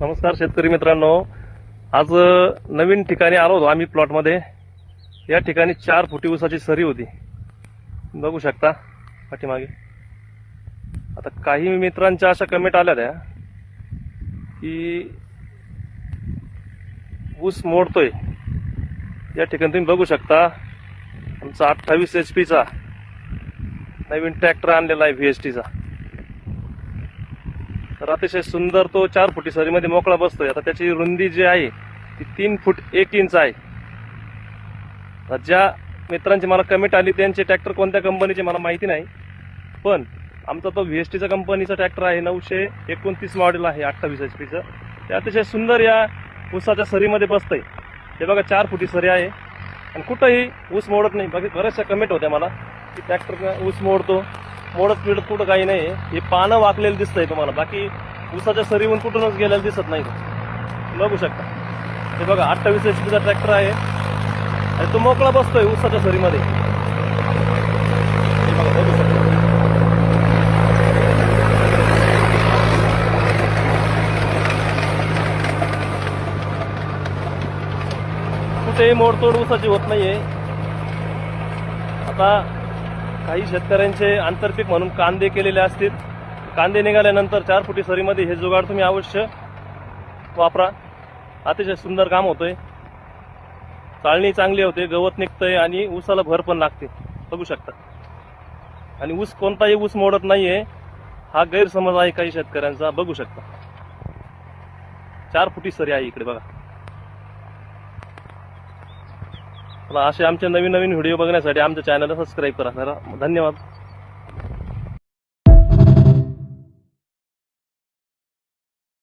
नमस्कार शेतकरी मित्रांनो. आज नवीन ठिकाणी आलो होतो आम्ही प्लॉटमध्ये. या ठिकाणी चार फुटी ऊसाची सरी होती. बघू शकता पाठीमागे. आता काही मित्रांच्या अशा कमेंट आल्या त्या की ऊस मोडतोय. या ठिकाणी तुम्ही बघू शकता आमचा अठ्ठावीस एच पीचा नवीन ट्रॅक्टर आणलेला आहे व्ही एस टीचा तर अतिशय सुंदर तो चार फुटी सरीमध्ये मोकळा बसतोय. आता त्याची रुंदी जी आहे ती तीन फूट एक इंच आहे. ज्या मित्रांची मला कमेंट आली त्यांचे ट्रॅक्टर कोणत्या कंपनीचे मला माहिती नाही. पण आमचा तो व्ही एस टीचा कंपनीचा ट्रॅक्टर आहे नऊशे एकोणतीस मॉडेल आहे अठ्ठावीस एच पीचं ते अतिशय सुंदर या ऊसाच्या सरीमध्ये बसतंय. हे बघा चार फुटी सरी आहे. आणि कुठंही ऊस मोडत नाही. बाकी बऱ्याचशा कमेंट होत्या मला की ट्रॅक्टर ऊस मोडतो. मोडत पिडत कुठं काही नाही. हे पानं वाकलेलं दिसतंय तुम्हाला. बाकी ऊसाच्या सरीवून कुठूनच गेलेलं दिसत नाही. बघू शकता. हे बघा अठ्ठावीस एच पीचा ट्रॅक्टर आहे. आणि तो मोकळा बसतोय ऊसाच्या सरीमध्ये. बघू शकता. कुठेही मोडतोड ऊसाची होत नाहीये. आता काही शेतकऱ्यांचे आंतरपीक म्हणून कांदे केलेले असतील. कांदे निघाल्यानंतर चार फुटी सरीमध्ये हे जुगाड तुम्ही अवश्य वापरा. अतिशय सुंदर काम होतंय. चाळणी चांगली होते गवत निघतंय आणि ऊसाला भर पण लागते. बघू शकता. आणि ऊस कोणताही ऊस मोडत नाहीये हा गैरसमज आहे काही शेतकऱ्यांचा. बघू शकता. चार फुटी सरी आहे इकडे बघा मला असे आमचे नवीन नवीन व्हिडिओ बघण्यासाठी आमच्या चॅनलला सबस्क्राईब करा. जरा धन्यवाद.